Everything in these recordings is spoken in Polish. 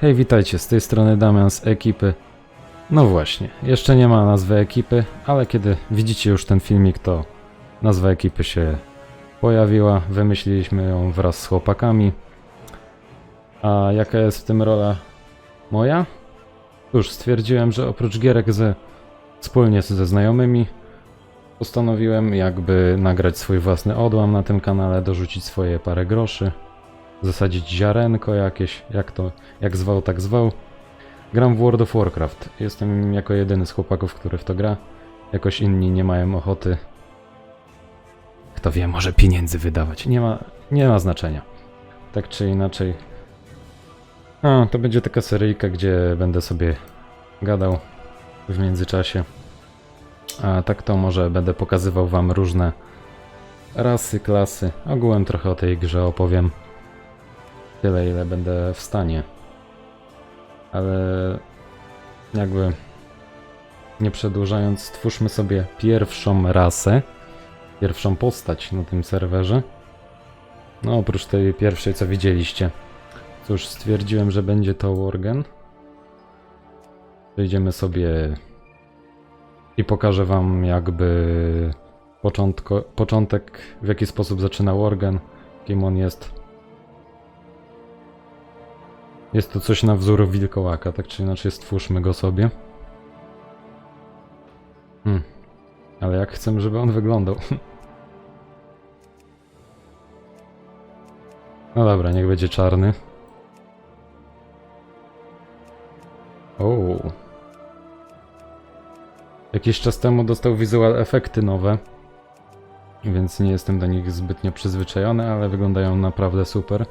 Hej, witajcie, z tej strony Damian z ekipy. No właśnie, jeszcze nie ma nazwy ekipy, ale kiedy widzicie już ten filmik, to nazwa ekipy się pojawiła. Wymyśliliśmy ją wraz z chłopakami. A jaka jest w tym rola moja? Cóż, stwierdziłem, że oprócz gierek ze, wspólnie ze znajomymi postanowiłem jakby nagrać swój własny odłam na tym kanale, dorzucić swoje parę groszy, zasadzić ziarenko jakieś, jak to, jak zwał, tak zwał. Gram w World of Warcraft. Jestem jako jedyny z chłopaków, który w to gra. Jakoś inni nie mają ochoty. Kto wie, może pieniędzy wydawać. Nie ma, nie ma znaczenia. Tak czy inaczej. A, to będzie taka seryjka, gdzie będę sobie gadał w międzyczasie. A tak to może będę pokazywał wam różne rasy, klasy. Ogółem trochę o tej grze opowiem. Tyle, ile będę w stanie. Ale jakby nie przedłużając, stwórzmy sobie pierwszą rasę, pierwszą postać na tym serwerze. No oprócz tej pierwszej, co widzieliście. Cóż, stwierdziłem, że będzie to Worgen. Przejdziemy sobie i pokażę wam jakby początko, początek, w jaki sposób zaczyna Worgen, kim on jest. Jest to coś na wzór wilkołaka, tak czy inaczej stwórzmy go sobie. Hmm. Ale jak chcę, żeby on wyglądał? No dobra, niech będzie czarny. O. Jakiś czas temu dostał visual efekty nowe, więc nie jestem do nich zbytnio przyzwyczajony, ale wyglądają naprawdę super.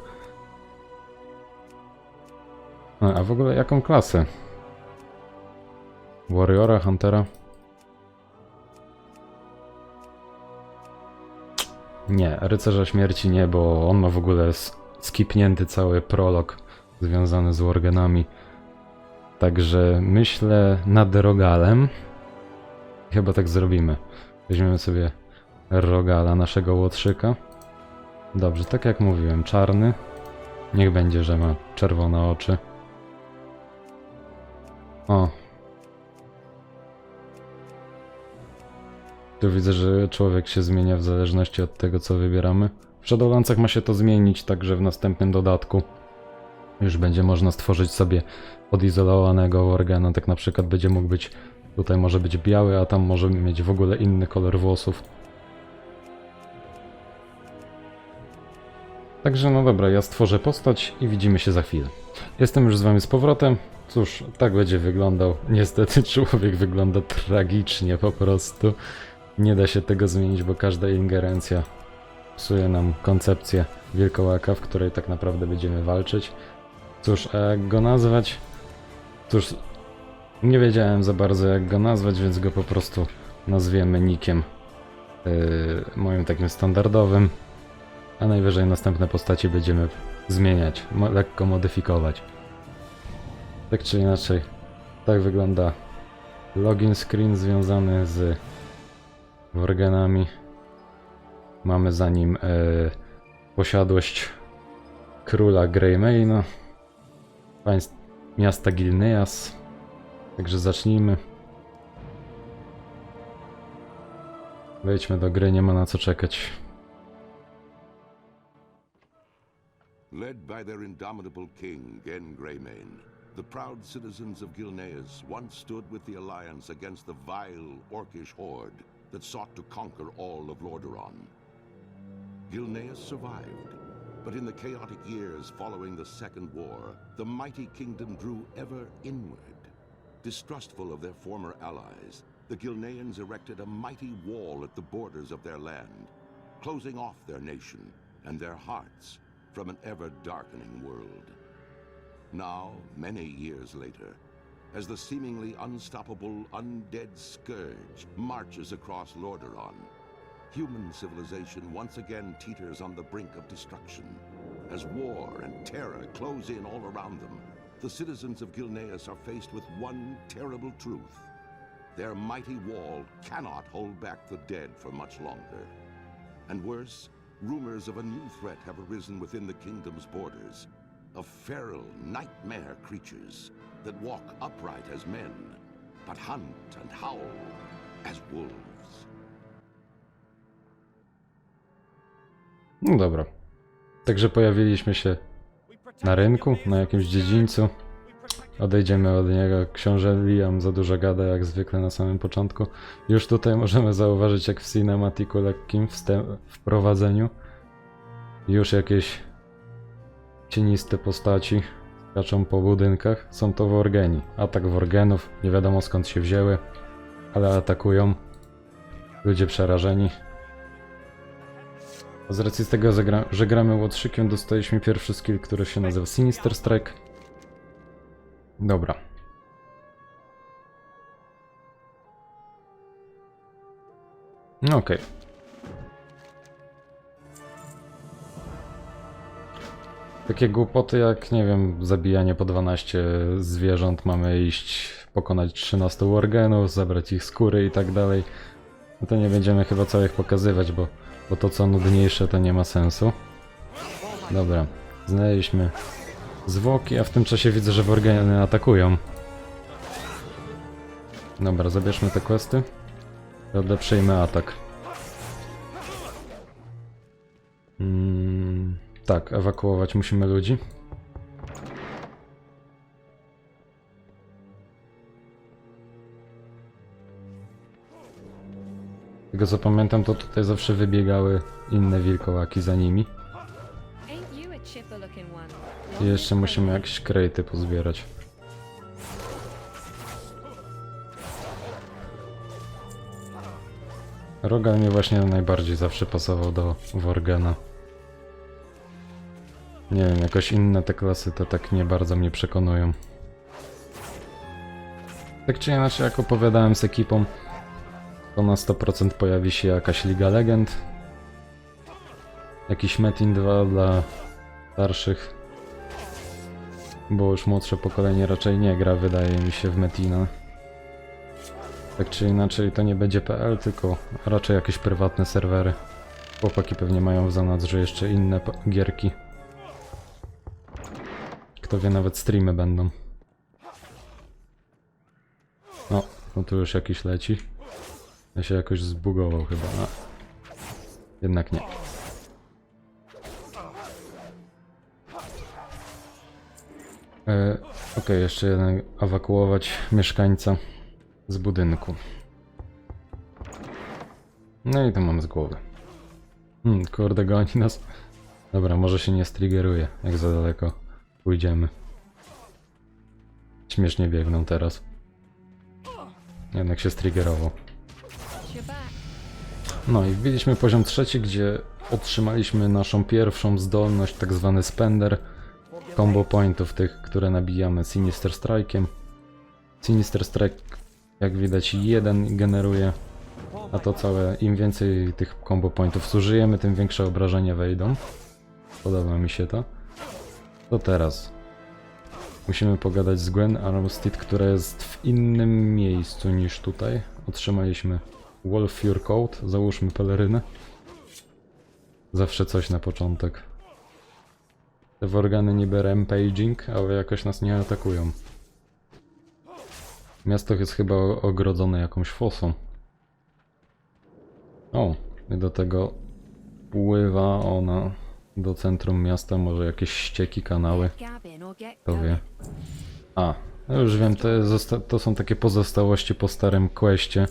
A, a w ogóle jaką klasę? Warriora, Huntera? Nie, Rycerza Śmierci nie, bo on ma w ogóle skipnięty cały prolog związany z Worgenami. Także myślę nad Rogalem. Chyba tak zrobimy. Weźmiemy sobie Rogala, naszego łotrzyka. Dobrze, tak jak mówiłem, czarny. Niech będzie, że ma czerwone oczy. O. Tu widzę, że człowiek się zmienia w zależności od tego, co wybieramy. W Shadowlandsach ma się to zmienić, także w następnym dodatku już będzie można stworzyć sobie odizolowanego organa. Tak na przykład będzie mógł być, tutaj może być biały, a tam może mieć w ogóle inny kolor włosów. Także no dobra, ja stworzę postać i widzimy się za chwilę. Jestem już z wami z powrotem. Cóż, tak będzie wyglądał. Niestety człowiek wygląda tragicznie po prostu. Nie da się tego zmienić, bo każda ingerencja psuje nam koncepcję wilkołaka, w której tak naprawdę będziemy walczyć. Cóż, a jak go nazwać? Cóż, nie wiedziałem za bardzo jak go nazwać, więc go po prostu nazwiemy nikiem yy, moim takim standardowym. A najwyżej następne postaci będziemy zmieniać, mo- lekko modyfikować. Tak czy inaczej, tak wygląda login screen związany z Worgenami. Mamy za nim e, posiadłość króla Greymaina, państw miasta Gilneas. Także zacznijmy. Wejdźmy do gry, nie ma na co czekać. Led by their indomitable king, Gen Greymane, the proud citizens of Gilneas once stood with the Alliance against the vile, orcish horde that sought to conquer all of Lordaeron. Gilneas survived, but in the chaotic years following the Second War, the mighty kingdom drew ever inward. Distrustful of their former allies, the Gilneans erected a mighty wall at the borders of their land, closing off their nation and their hearts from an ever darkening world. Now, many years later, as the seemingly unstoppable undead scourge marches across Lordaeron, human civilization once again teeters on the brink of destruction. As war and terror close in all around them, the citizens of Gilneas are faced with one terrible truth. Their mighty wall cannot hold back the dead for much longer. And worse, rumors of a new threat have arisen within the kingdom's borders of feral nightmare creatures that walk upright as men, but hunt and howl as wolves. No dobra. Także pojawiliśmy się na rynku, na jakimś dziedzińcu. Odejdziemy od niego. Książę Liam za dużo gada, jak zwykle na samym początku. Już tutaj możemy zauważyć, jak w cinematiku lekkim wprowadzeniu. Już jakieś cieniste postaci skaczą po budynkach. Są to Worgeni. Atak Worgenów. Nie wiadomo skąd się wzięły, ale atakują. Ludzie przerażeni. Z racji tego, że gramy łotrzykiem, dostaliśmy pierwszy skill, który się nazywa Sinister Strike. Dobra. No okej. Takie głupoty jak, nie wiem, zabijanie po 12 zwierząt, mamy iść pokonać 13 wargenów, zabrać ich skóry i tak dalej. No to nie będziemy chyba całych pokazywać, bo, bo to co nudniejsze to nie ma sensu. Dobra, znaleźliśmy zwłoki, a w tym czasie widzę, że Worgeny atakują. Dobra, zabierzmy te questy. Przejmę atak. Mm, tak, ewakuować musimy ludzi. Tego co pamiętam, to tutaj zawsze wybiegały inne wilkołaki za nimi. I jeszcze musimy jakieś krejty pozbierać. Rogal mi właśnie najbardziej zawsze pasował do Worgena. Nie wiem, jakoś inne te klasy to tak nie bardzo mnie przekonują. Tak czy inaczej, jak opowiadałem z ekipą, to na 100% pojawi się jakaś Liga Legend. Jakiś Metin 2 dla starszych bo już młodsze pokolenie raczej nie gra, wydaje mi się, w Metina. Tak czy inaczej, to nie będzie PL, tylko raczej jakieś prywatne serwery. Chłopaki pewnie mają w zanadrzu jeszcze inne gierki. Kto wie, nawet streamy będą. No, no tu już jakiś leci. Ja się jakoś zbugował chyba. A. Jednak nie. E, Okej, jeszcze jeden ewakuować mieszkańca z budynku. No i to mam z głowy. Hmm, kurde, goni nas. Dobra, może się nie striggeruje, jak za daleko pójdziemy. Śmiesznie biegną teraz. Jednak się striggerował. No i wbiliśmy poziom trzeci, gdzie otrzymaliśmy naszą pierwszą zdolność, tak zwany spender. Combo pointów tych, które nabijamy Sinister Strike'iem. Sinister Strike, jak widać, jeden generuje, a to całe, im więcej tych combo pointów zużyjemy, tym większe obrażenia wejdą. Podoba mi się to. To teraz. Musimy pogadać z Gwen Armstead, która jest w innym miejscu niż tutaj. Otrzymaliśmy Wolf Fear Code, załóżmy pelerynę. Zawsze coś na początek. Te worgany niby rampaging, ale jakoś nas nie atakują. Miasto jest chyba ogrodzone jakąś fosą. O, i do tego pływa ona do centrum miasta, może jakieś ścieki, kanały. To wie. A, no już wiem, to, to są takie pozostałości po starym questie,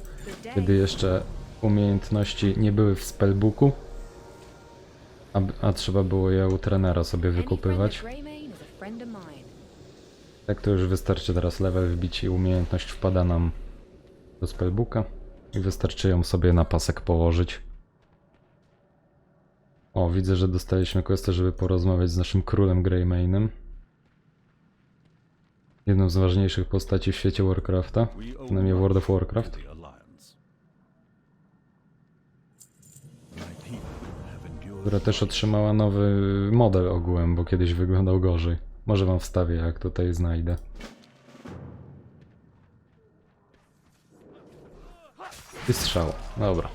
kiedy jeszcze umiejętności nie były w spellbooku, a, a trzeba było je u trenera sobie wykupywać. Tak to już wystarczy teraz level wbić i umiejętność wpada nam do spellbooka i wystarczy ją sobie na pasek położyć. O, widzę, że dostaliśmy questę, żeby porozmawiać z naszym królem Greymane'em. Jedną z ważniejszych postaci w świecie Warcrafta, przynajmniej World of Warcraft. która też otrzymała nowy model ogółem, bo kiedyś wyglądał gorzej. Może wam wstawię, jak tutaj znajdę. I strzał. Dobra.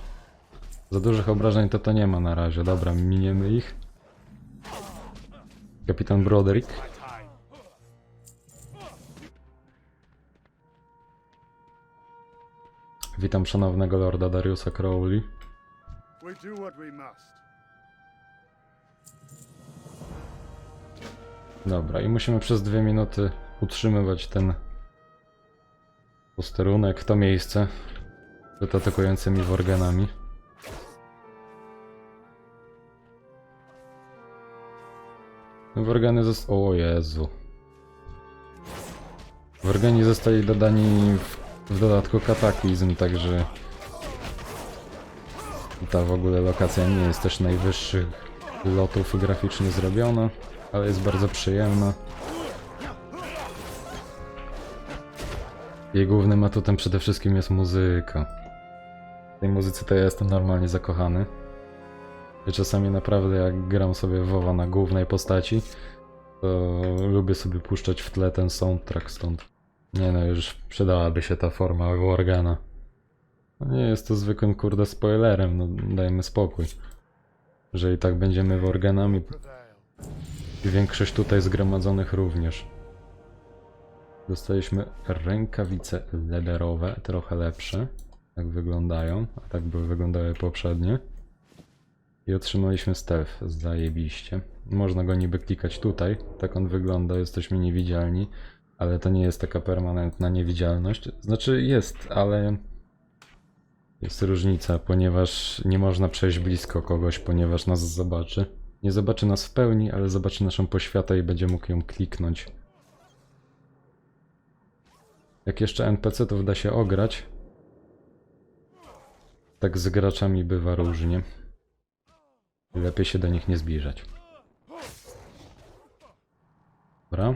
Za dużych obrażeń to to nie ma na razie. Dobra, miniemy ich. Kapitan Broderick. Witam szanownego lorda Dariusa Crowley. We do what we must. Dobra, i musimy przez dwie minuty utrzymywać ten posterunek, to miejsce przed atakującymi worganami. Worgany zostały... O Jezu. Worgani zostali dodani w, w dodatku kataklizm, także ta w ogóle lokacja nie jest też najwyższych lotów graficznie zrobiona, ale jest bardzo przyjemna. Jej głównym atutem przede wszystkim jest muzyka. W tej muzyce to ja jestem normalnie zakochany. I czasami naprawdę jak gram sobie WoWa na głównej postaci, to lubię sobie puszczać w tle ten soundtrack stąd. Nie no, już przydałaby się ta forma Wargana. No nie jest to zwykłym kurde spoilerem, no dajmy spokój. Że i tak będziemy Worganami Prevail. Większość tutaj zgromadzonych również. Dostaliśmy rękawice lederowe, trochę lepsze, jak wyglądają, a tak by wyglądały poprzednie. I otrzymaliśmy stealth, zajebiście. Można go niby klikać tutaj, tak on wygląda, jesteśmy niewidzialni, ale to nie jest taka permanentna niewidzialność. Znaczy jest, ale jest różnica, ponieważ nie można przejść blisko kogoś, ponieważ nas zobaczy. Nie zobaczy nas w pełni, ale zobaczy naszą poświatę i będzie mógł ją kliknąć. Jak jeszcze NPC-ów da się ograć, tak z graczami bywa różnie. Lepiej się do nich nie zbliżać. Dobra.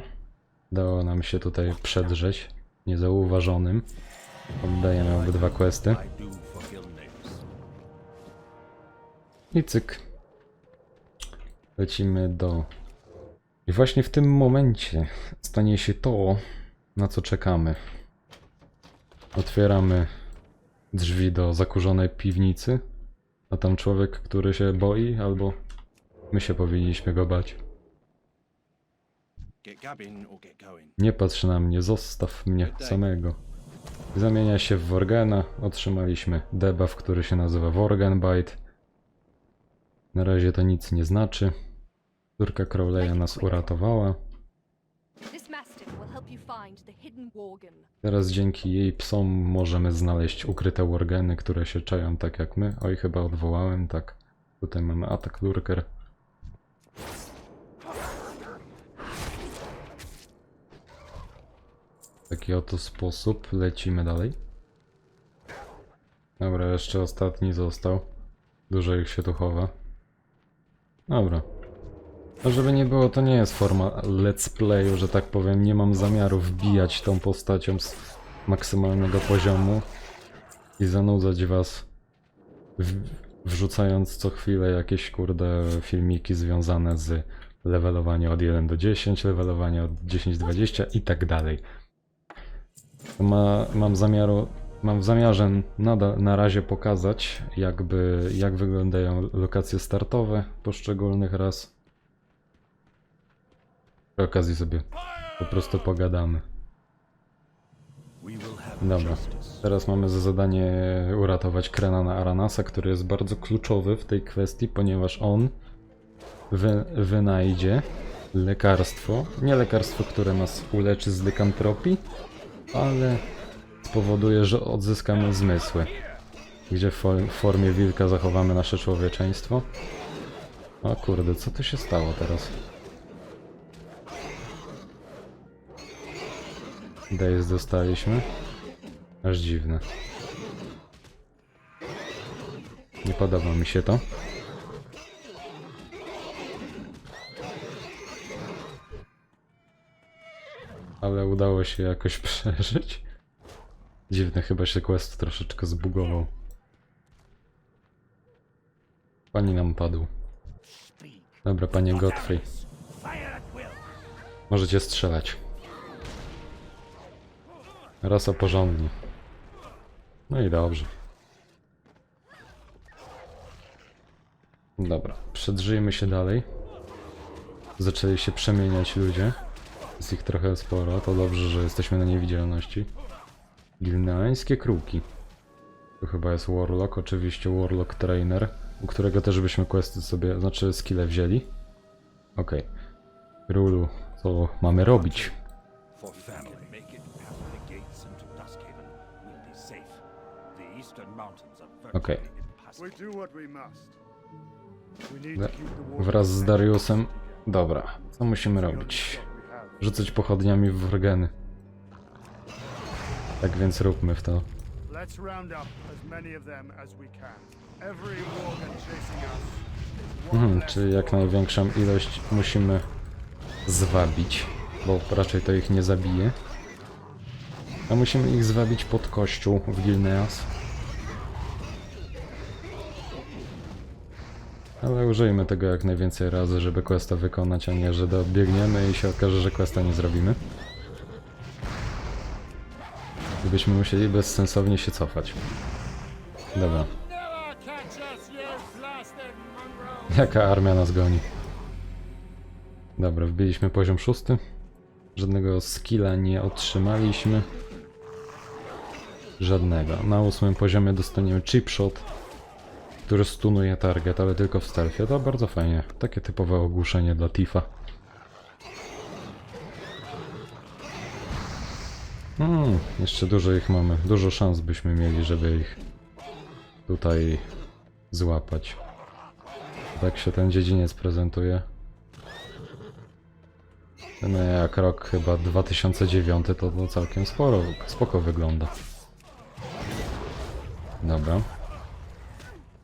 Dało nam się tutaj przedrzeć niezauważonym. Oddajemy obydwa questy. I cyk. Lecimy do. I właśnie w tym momencie stanie się to, na co czekamy. Otwieramy drzwi do zakurzonej piwnicy, a tam człowiek, który się boi, albo my się powinniśmy go bać. Nie patrz na mnie, zostaw mnie samego. Zamienia się w Worgana. Otrzymaliśmy debuff, który się nazywa Worgen Bite. Na razie to nic nie znaczy. Córka Crowleya nas uratowała. Teraz dzięki jej psom możemy znaleźć ukryte Worgeny, które się czają tak jak my. Oj, chyba odwołałem, tak. Tutaj mamy atak lurker. W taki oto sposób lecimy dalej. Dobra, jeszcze ostatni został. Dużo ich się tu chowa. Dobra. A żeby nie było, to nie jest forma let's playu, że tak powiem. Nie mam zamiaru wbijać tą postacią z maksymalnego poziomu i zanudzać was wrzucając co chwilę jakieś kurde filmiki związane z levelowaniem od 1 do 10, levelowanie od 10 do 20 i tak dalej. Ma, mam zamiaru, mam w zamiarze nadal na razie pokazać jakby jak wyglądają lokacje startowe poszczególnych ras. Przy okazji sobie po prostu pogadamy. Dobra. Teraz mamy za zadanie uratować Krenana Aranasa, który jest bardzo kluczowy w tej kwestii, ponieważ on wy, wynajdzie lekarstwo. Nie lekarstwo, które nas uleczy z likantropii, ale spowoduje, że odzyskamy zmysły. Gdzie w fo- w formie wilka zachowamy nasze człowieczeństwo. O kurde, co tu się stało teraz? Days dostaliśmy. Aż dziwne. Nie podoba mi się to. Ale udało się jakoś przeżyć. Dziwne, chyba się quest troszeczkę zbugował. Pani nam padł. Dobra, panie Godfrey. Możecie strzelać. Rasa porządnie. No i dobrze. Dobra, przedrzyjmy się dalej. Zaczęli się przemieniać ludzie. Jest ich trochę sporo, to dobrze, że jesteśmy na niewidzialności. Gilneańskie kruki. Tu chyba jest Warlock, oczywiście Warlock Trainer, u którego też byśmy questy sobie, znaczy skille wzięli. Okej. Rulu, co mamy robić? Are Okay. Wraz z Dariusem. Dobra, co musimy robić? Rzucać pochodniami w wrgeny. Tak więc róbmy w to. Let's round up as many of them as we can. Every wargun chasing us Mhm, czyli jak największą ilość musimy zwabić, bo raczej to ich nie zabije. A musimy ich zwabić pod kościół w Gilneas. Ale użyjmy tego jak najwięcej razy, żeby questa wykonać, a nie, że dobiegniemy i się okaże, że questa nie zrobimy. Gdybyśmy musieli bezsensownie się cofać. Dobra. Jaka armia nas goni? Dobra, wbiliśmy poziom szósty. Żadnego skilla nie otrzymaliśmy. Żadnego. Na ósmym poziomie dostaniemy chip shot, który stunuje target, ale tylko w stealthie. To bardzo fajnie. Takie typowe ogłuszenie dla Tifa. Hmm, jeszcze dużo ich mamy. Dużo szans byśmy mieli, żeby ich tutaj złapać. Tak się ten dziedziniec prezentuje. No jak rok chyba 2009 to, to całkiem sporo, spoko wygląda. Dobra.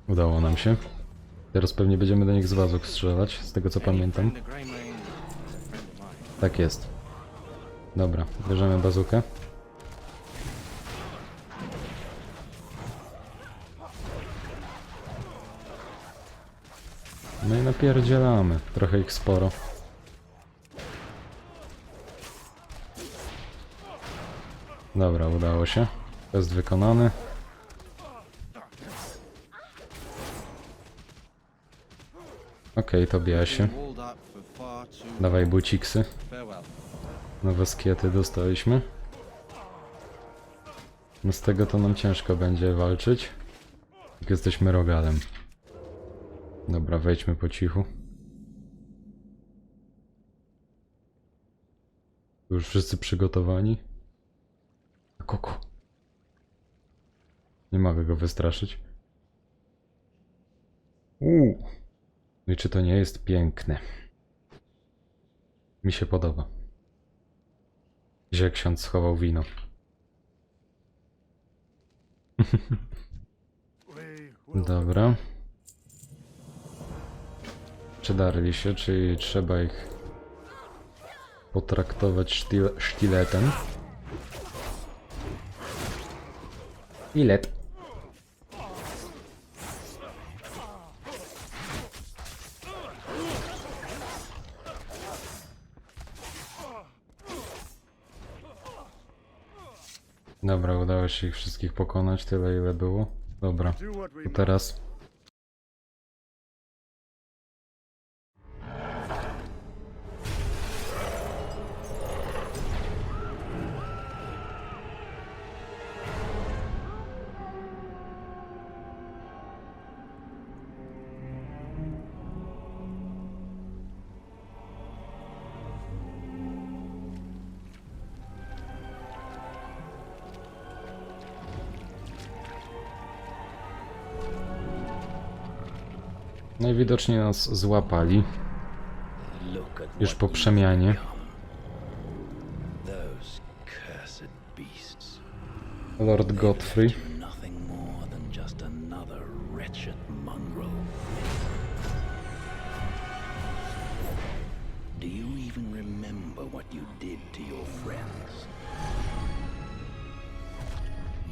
Udało nam się. Teraz pewnie będziemy do nich z wazuk strzelać, z tego co pamiętam. The Grey Dobra, bierzemy bazukę. No i napierdzielamy. Trochę ich sporo. Dobra, udało się. Test wykonany. Okej, to bija się. Dawaj buciksy. Nowe skiety dostaliśmy. No z tego to nam ciężko będzie walczyć. Jak jesteśmy rogalem. Dobra, wejdźmy po cichu. Już wszyscy przygotowani? Kuku. Nie mogę go wystraszyć. Uuu. No i czy to nie jest piękne? Mi się podoba. Gdzie ksiądz schował wino? Dobra. Przydarli się, czyli trzeba ich potraktować sztil sztyletem. Ilet. Dobra, udało się ich wszystkich pokonać, tyle ile było. Dobra, to teraz you did to your friends?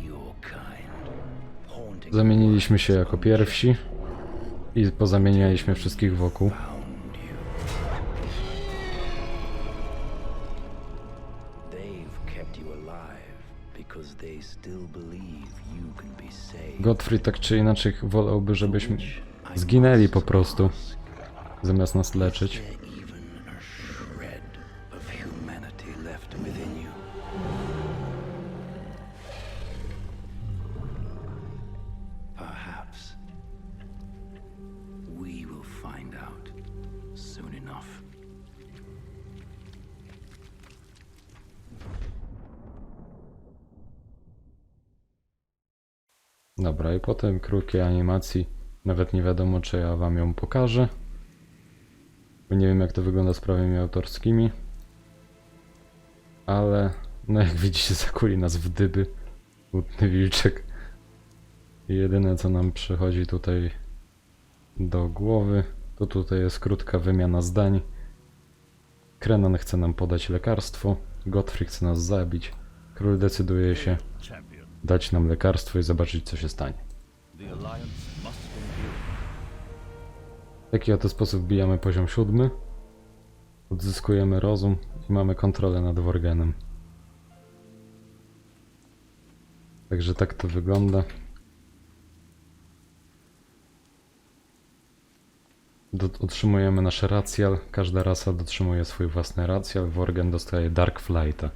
Your kind. Haunting Zamieniliśmy się jako pierwsi i pozamienialiśmy wszystkich wokół. Godfrey tak czy inaczej wolałby, żebyśmy zginęli po prostu, zamiast nas leczyć. Dobra, i po tej krótkiej animacji nawet nie wiadomo, czy ja wam ją pokażę. Bo nie wiem, jak to wygląda z prawami autorskimi. Ale, no jak widzicie, zakuli nas w dyby. Smutny wilczek. I jedyne, co nam przychodzi tutaj do głowy, to tutaj jest krótka wymiana zdań. Krenan chce nam podać lekarstwo, Godfrey chce nas zabić. Król decyduje się. Dać nam lekarstwo i zobaczyć, co się stanie. W taki oto sposób bijamy poziom siódmy. Odzyskujemy rozum i mamy kontrolę nad Worgenem. Także tak to wygląda. Do, otrzymujemy nasz racjal. Każda rasa dotrzymuje swój własny racjal. Worgen dostaje Dark Flighta,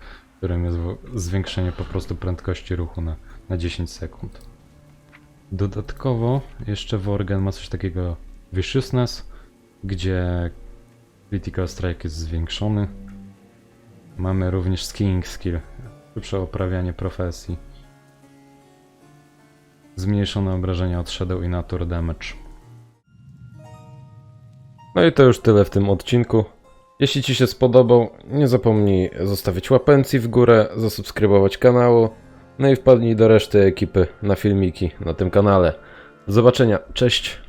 którym jest zwiększenie po prostu prędkości ruchu na, na 10 sekund. Dodatkowo jeszcze Worgen ma coś takiego Viciousness, gdzie Critical Strike jest zwiększony. Mamy również Skiing Skill, szybsze oprawianie profesji. Zmniejszone obrażenia od Shadow i Nature Damage. No i to już tyle w tym odcinku. Jeśli Ci się spodobał, nie zapomnij zostawić łapencji w górę, zasubskrybować kanału, no i wpadnij do reszty ekipy na filmiki na tym kanale. Do zobaczenia, cześć!